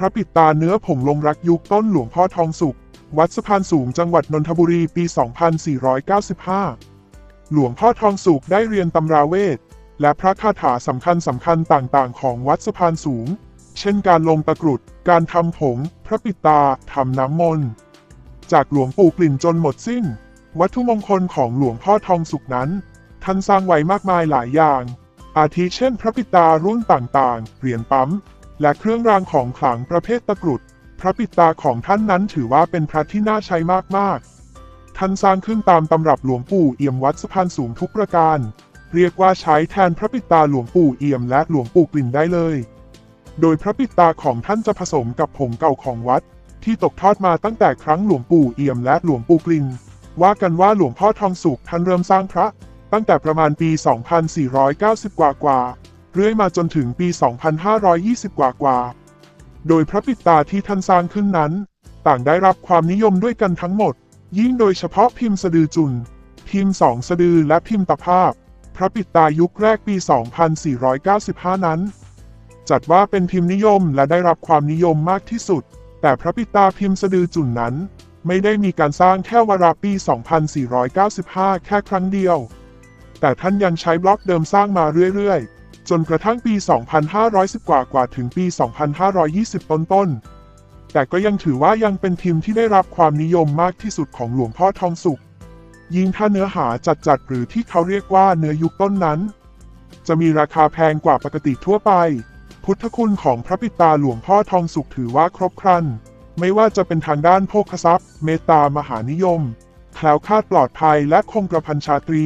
พระปิดตาเนื้อผงลงรักยุคต้นหลวงพ่อทองสุข วัดสะพานสูงจังหวัดนนทบุรีปี 2495 หลวงพ่อทองสุขได้เรียนตำราเวท และพระคาถาสำคัญสำคัญต่างๆ ของวัดสะพานสูง เช่นการลงตะกรุด การทำผง พระปิดตาทำน้ำมนต์จากหลวงปู่กลิ่นจนหมดสิ้น วัตถุมงคลของหลวงพ่อทองสุขนั้น ท่านสร้างไว้มากมายหลายอย่าง อาทิเช่นพระปิดตารุ่นต่างๆ เหรียญปั๊ม และเครื่องรางของขลังประเภทตะกรุด พระปิดตาของท่านนั้นถือว่าเป็นพระที่น่าใช้มากๆ ท่านสร้างขึ้นตามตำรับหลวงปู่เอี่ยมวัดสะพานสูงทุกประการ เรียกว่าใช้แทนพระปิดตาหลวงปู่เอี่ยมและหลวงปู่กลิ่นได้เลย โดยพระปิดตาของท่านจะผสมกับผงเก่าของวัด ที่ตกทอดมาตั้งแต่ครั้งหลวงปู่เอี่ยมและหลวงปู่กลิ่นว่ากันว่าหลวงพ่อทองสุขท่านเริ่มสร้างพระ ตั้งแต่ประมาณปี 2490 กว่ากว่า เรื่อยมาจนถึงปี 2520 กว่ากว่าๆโดยพระปิดตาที่ท่านสร้างขึ้นนั้น ต่างได้รับความนิยมด้วยกันทั้งหมด ยิ่งโดยเฉพาะพิมพ์สะดือจุน พิมพ์สองสะดือและพิมพ์ตะภาพ พระปิดตายุคแรกปี 2495 นั้น จัดว่าเป็นพิมพ์นิยมและได้รับความนิยมมากที่สุด แต่พระปิดตาพิมพ์สะดือจุนนั้น ไม่ได้มีการสร้างแค่วาระปี 2495 แค่ครั้งเดียวแต่ท่านยังใช้บล็อกเดิมสร้างมาเรื่อย ๆ จนกระทั่งปี 2510 กว่ากว่าถึงปี 2520 ต้นๆแต่ก็ยังถือว่ายังเป็นพิมพ์ที่ได้รับความนิยมมากที่สุดของหลวงพ่อทองสุข ยิ่งถ้าเนื้อหาจัดๆหรือที่เขาเรียกว่าเนื้อยุคต้นนั้น จะมีราคาแพงกว่าปกติทั่วไป พุทธคุณของพระปิตาหลวงพ่อทองสุขถือว่าครบครัน ไม่ว่าจะเป็นทางด้านโภคทรัพย์ เมตตามหานิยม แคล้วคลาดปลอดภัยและคงกระพันชาตรี